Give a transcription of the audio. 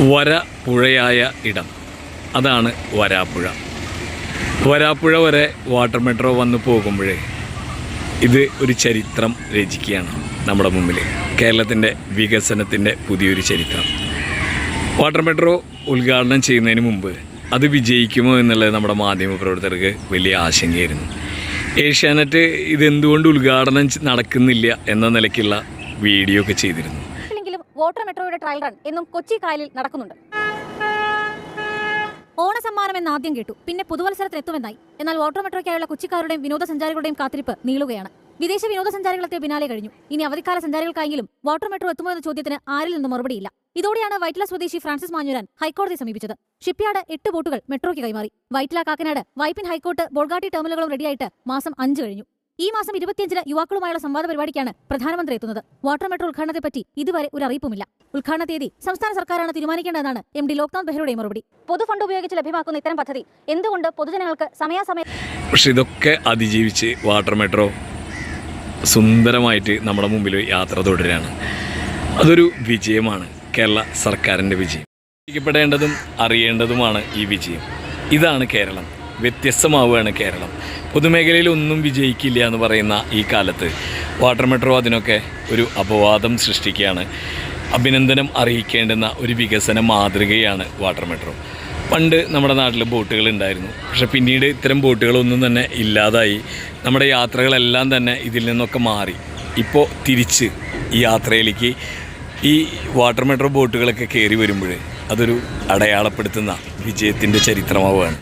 വര പുഴയായ ഇടം. അതാണ് വരാപ്പുഴ വരാപ്പുഴ വരെ വാട്ടർ മെട്രോ വന്ന് പോകുമ്പോഴേ ഇത് ഒരു ചരിത്രം രചിക്കുകയാണ് നമ്മുടെ മുമ്പിൽ കേരളത്തിന്റെ വികസനത്തിന്റെ പുതിയൊരു ചരിത്രം. വാട്ടർ മെട്രോ ഉദ്ഘാടനം ചെയ്യുന്നതിന് മുമ്പ് അത് വിജയിക്കുമോ എന്നുള്ളത് നമ്മുടെ മാധ്യമപ്രവർത്തകർക്ക് വലിയ ആശങ്കയായിരുന്നു. ഏഷ്യാനെറ്റ് ഇതെന്തുകൊണ്ട് ഉദ്ഘാടനം നടക്കുന്നില്ല എന്ന നിലയ്ക്കുള്ള വീഡിയോ ഒക്കെ ചെയ്തിരുന്നു. വാട്ടർ മെട്രോയുടെ ട്രയൽ റൺ എന്നും കൊച്ചി കായലിൽ നടക്കുന്നുണ്ട്. ഓണസമ്മാനം എന്ന് ആദ്യം കേട്ടു പിന്നെ പുതുവത്സരത്തിന് എത്തുമെന്നായി എന്നാൽ വാട്ടർ മെട്രോയ്ക്കായുള്ള കൊച്ചിക്കാരുടെയും വിനോദസഞ്ചാരികളുടെയും കാത്തിരിപ്പ് നീളുകയാണ്. വിദേശ വിനോദസഞ്ചാരികളെത്തിയ പിന്നാലെ കഴിഞ്ഞു. ഇനി അവധിക്കാല സഞ്ചാരികൾക്കായെങ്കിലും വാട്ടർ മെട്രോ എത്തുമോ എന്ന ചോദ്യത്തിന് ആരിൽ നിന്നും മറുപടിയില്ല. ഇതോടെയാണ് വൈറ്റില സ്വദേശി ഫ്രാൻസിസ് മാഞ്ഞുരാൻ ഹൈക്കോടതിയെ സമീപിച്ചത്. ഷിപ്പ്യാർഡ് എട്ട് ബോട്ടുകൾ മെട്രോയ്ക്ക് കൈമാറി. വൈറ്റില കാക്കനാട് വൈപ്പിൻ ഹൈക്കോർട്ട് ബോൾഗാട്ടി ടെർമിനലുകളും റെഡിയായിട്ട് മാസം അഞ്ച് കഴിഞ്ഞു. ഈ മാസം ഇരുപത്തിയഞ്ചിന് യുവാക്കളുമായുള്ള സംവാദ പരിപാടിക്കാണ് പ്രധാനമന്ത്രി എത്തുന്നത്. വാട്ടർ മെട്രോ ഉദ്ഘാടനത്തെപ്പറ്റി ഇതുവരെ ഒരു അറിയിപ്പുമില്ല. ഉദ്ഘാടന തീയതി സംസ്ഥാന സർക്കാരാണ് തീരുമാനിക്കേണ്ടതെന്നാണ് എം ഡി ലോക്നാഥ് ബെഹ്റയുടെ മറുപടി. പൊതുഫണ്ട് ഉപയോഗിച്ച് ലഭ്യമാക്കുന്ന ഇത്തരം പദ്ധതി എന്തുകൊണ്ട് പൊതുജനങ്ങൾക്ക് സമയാസമയം പക്ഷെ ഇതൊക്കെ അതിജീവിച്ച് വാട്ടർ മെട്രോ സുന്ദരമായിട്ട് നമ്മുടെ മുമ്പിൽ യാത്ര തുടരുകയാണ്. അതൊരു വിജയമാണ്. കേരള സർക്കാരിന്റെ വിജയം. ശ്രദ്ധിക്കപ്പെടേണ്ടതും അറിയേണ്ടതുമാണ് ഈ വിജയം. ഇതാണ് കേരളം. വ്യത്യസ്തമാവുകയാണ് കേരളം. പൊതുമേഖലയിൽ ഒന്നും വിജയിക്കില്ല എന്ന് പറയുന്ന ഈ കാലത്ത് വാട്ടർ മെട്രോ അതിനൊക്കെ ഒരു അപവാദം സൃഷ്ടിക്കുകയാണ്. അഭിനന്ദനം അറിയിക്കേണ്ടുന്ന ഒരു വികസന മാതൃകയാണ് വാട്ടർ മെട്രോ. പണ്ട് നമ്മുടെ നാട്ടിൽ ബോട്ടുകൾ ഉണ്ടായിരുന്നു. പക്ഷെ പിന്നീട് ഇത്തരം ബോട്ടുകളൊന്നും തന്നെ ഇല്ലാതായി. നമ്മുടെ യാത്രകളെല്ലാം തന്നെ ഇതിൽ നിന്നൊക്കെ മാറി. ഇപ്പോൾ തിരിച്ച് ഈ യാത്രയിലേക്ക് ഈ വാട്ടർ മെട്രോ ബോട്ടുകളൊക്കെ കയറി വരുമ്പോൾ അതൊരു അടയാളപ്പെടുത്തുന്ന വിജയത്തിന്റെ ചരിത്രമാവുകയാണ്.